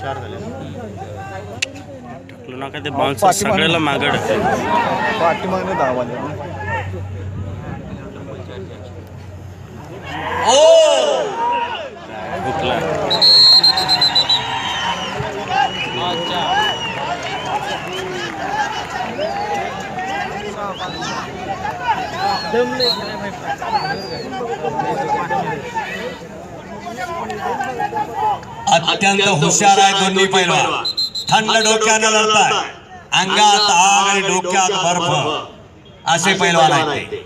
चार झाले. टाकलं ना का ते बाउन्सर सगळ्याला मागड पाठीमागणे दहा वाले हुकला अत्यंत हुशार आहे दोन्ही पैलवान. थंड डोक्यानं लढताय. अंगात आग आणि डोक्यात बर्फ़. असे पैलवान आहेत ते.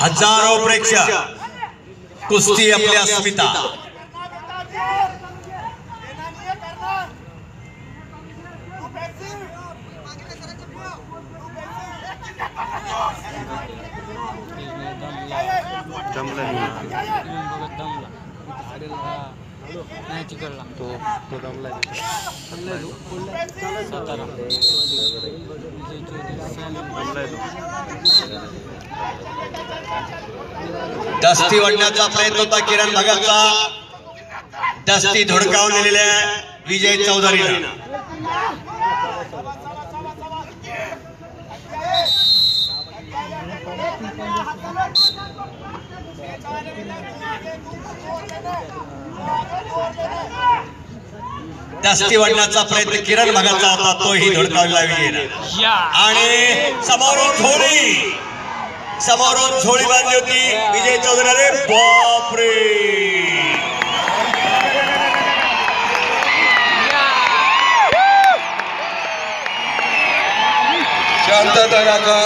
हजारो प्रेक्षक कुस्ती आपल्या अस्मिता तो तो दमला दस्ती वाढण्याचा प्रयत्न होता किरण भगतचा. दस्ती धुडकावून दिलेल्या विजय चौधरीनं दस्ती वाढण्याचा प्रयत्न किरण भगतचा होता तोही धुडकावला विजयनं आणि समोरून झोळी समोरून झोळी बांधली होती. विजय चौधरी अरे बापरे. शांतता राखा.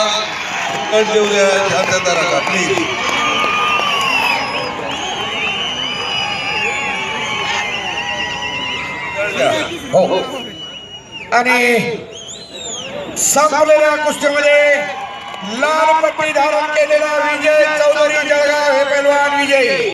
कट देऊ द्या शांतता प्लीज हो हो. आणि संपलेल्या कुस्तीमध्ये लाल पट्टी धारण केलेला विजय